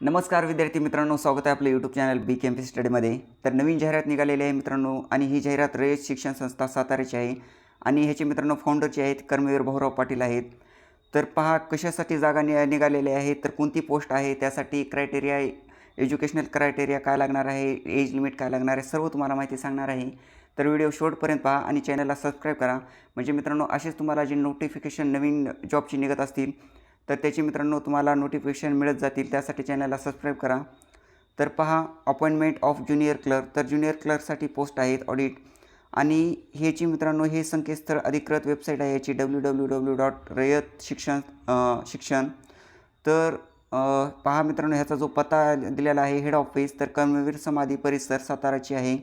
नमस्कार विद्यार्थी मित्रांनो स्वागत आहे आपलं YouTube channel B K M P स्टडीमध्ये तर नवीन जाहिरात निघालेली आहे मित्रांनो आणि ही जाहिरात रयत शिक्षण संस्था साताऱ्याची आहे. आणि ह्याचे मित्रांनो फाउंडरचे आहेत कर्मवीर भाऊराव पाटील आहेत. तर पहा कशासाठी जागा नि निघालेल्या आहेत तर कोणती पोस्ट आहे त्यासाठी क्रायटेरिया एज्युकेशनल क्रायटेरिया काय लागणार आहे एज लिमिट काय लागणार आहे सर्व तुम्हाला माहिती सांगणार आहे. तर व्हिडिओ शेवटपर्यंत पहा आणि चॅनलला सबस्क्राईब करा. म्हणजे मित्रांनो असेच तुम्हाला जे नोटिफिकेशन नवीन जॉबची निघत असतील तर त्याची मित्रांनो तुम्हाला नोटिफिकेशन मिळत जातील. त्यासाठी चॅनलला सबस्क्राईब करा. तर पहा अपॉइंटमेंट ऑफ ज्युनियर क्लर्क तर ज्युनियर क्लर्कसाठी पोस्ट आहेत ऑडिट आणि ह्याची मित्रांनो हे संकेतस्थळ अधिकृत वेबसाईट आहे याची W W W dot Rayat Shikshan. Shikshan तर पहा मित्रांनो ह्याचा जो पत्ता दिलेला आहे हेड ऑफिस तर कर्मवीर समाधी परिसर साताराची आहे.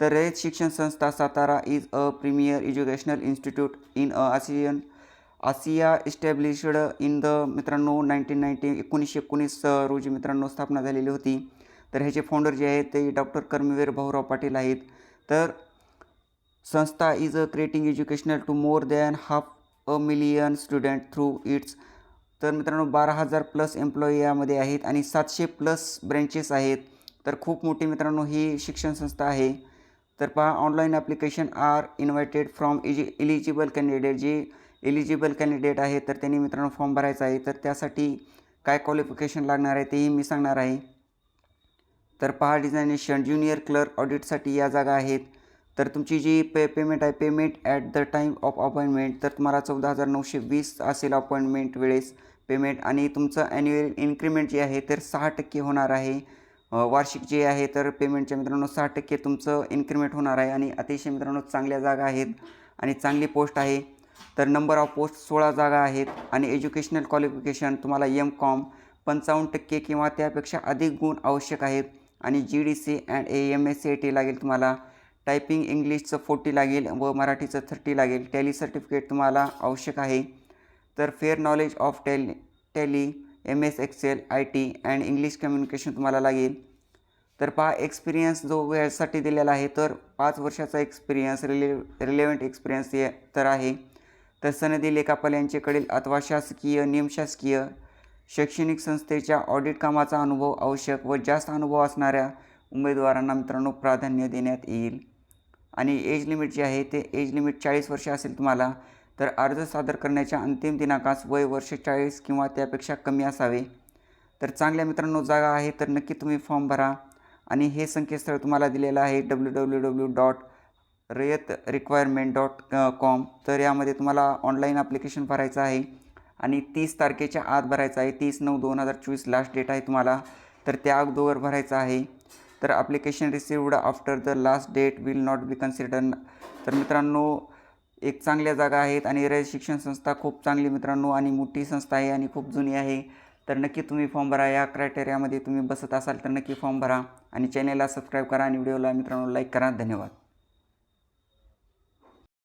तर Rayat Shikshan Sanstha Satara is a premier educational institute in a Asian Asia established in the मित्रांनो नाईन्टीन नाईन्टी एकोणीसशे एकोणीस रोजी मित्रांनो स्थापना झालेली होती. तर ह्याचे फाउंडर जे आहेत ते डॉक्टर कर्मवीर भाऊराव पाटील आहेत. तर संस्था is a creating educational to more than half a million student through its तर मित्रांनो बारा हजार प्लस एम्प्लॉई यामध्ये आहेत आणि सातशे प्लस ब्रँचेस आहेत. तर खूप मोठी मित्रांनो ही शिक्षण संस्था आहे. तर पहा online application are invited from easy eligible candidate जे एलिजिबल कॅन्डिडेट आहे तर त्यांनी मित्रांनो फॉर्म भरायचा आहे. तर त्यासाठी काय क्वालिफिकेशन लागणार आहे तेही मी सांगणार आहे. तर पहा डिझायनेशन ज्युनियर क्लर्क ऑडिटसाठी या जागा आहेत. तर तुमची जी पे पेमेंट आहे payment at the time of appointment तर तुम्हाला चौदा हजार नऊशे वीस असेल अपॉइंटमेंट वेळेस पेमेंट आणि तुमचं ॲन्युअल इन्क्रीमेंट जे आहे तर सहा टक्के होणार आहे. वार्षिक जे आहे तर पेमेंटच्या मित्रांनो सहा टक्के तुमचं इन्क्रीमेंट होणार आहे. आणि अतिशय मित्रांनो चांगल्या जागा आहेत. आणि चांगली पोस्ट आहे. तर नंबर ऑफ पोस्ट सोळा जागा आहेत आणि एज्युकेशनल क्वालिफिकेशन तुम्हाला एम कॉम पंचावन्न टक्के किंवा त्यापेक्षा अधिक गुण आवश्यक आहेत. आणि G D C and A M S C A T लागेल तुम्हाला. टायपिंग इंग्लिशचं फोर्टी लागेल व मराठीचं थर्टी लागेल. टॅली सर्टिफिकेट तुम्हाला आवश्यक आहे. तर fair knowledge of Tally Tally M S Excel I T and English communication तुम्हाला लागेल. तर पहा एक्सपिरियन्स जो यासाठी दिलेला आहे तर पाच वर्षाचा एक्सपिरियन्स रिले रिलेवंट एक्सपिरियन्स ये तर आहे. तर सनदी लेखापाल यांच्याकडील अथवा शासकीय निमशासकीय शैक्षणिक संस्थेच्या ऑडिट कामाचा अनुभव आवश्यक व जास्त अनुभव असणाऱ्या उमेदवारांना मित्रांनो प्राधान्य देण्यात येईल. आणि एज लिमिट जे आहे ते एज लिमिट चाळीस वर्ष असेल तुम्हाला तर अर्ज सादर करण्याच्या अंतिम दिनांकास वय वर्ष चाळीस किंवा त्यापेक्षा कमी असावे. तर चांगल्या मित्रांनो जागा आहे तर नक्की तुम्ही फॉर्म भरा. आणि हे संकेतस्थळ तुम्हाला दिलेलं आहे W W W dot Rayat requirement dot com तर यामध्ये तुम्हाला ऑनलाईन ॲप्लिकेशन भरायचं आहे. आणि तीस तारखेच्या आत भरायचं आहे. तीस नऊ दोन हजार चोवीस लास्ट डेट आहे तुम्हाला. तर त्या अगोदर भरायचं आहे. तर application received after the last date will not be consider तर मित्रांनो एक चांगल्या जागा आहेत आणि रयत शिक्षण संस्था खूप चांगली मित्रांनो आणि मोठी संस्था आहे आणि खूप जुनी आहे. तर नक्की तुम्ही फॉर्म भरा. या क्रायटेरियामध्ये तुम्ही बसत असाल तर नक्की फॉर्म भरा आणि चॅनेलला सबस्क्राईब करा आणि व्हिडिओला मित्रांनो लाईक करा. धन्यवाद.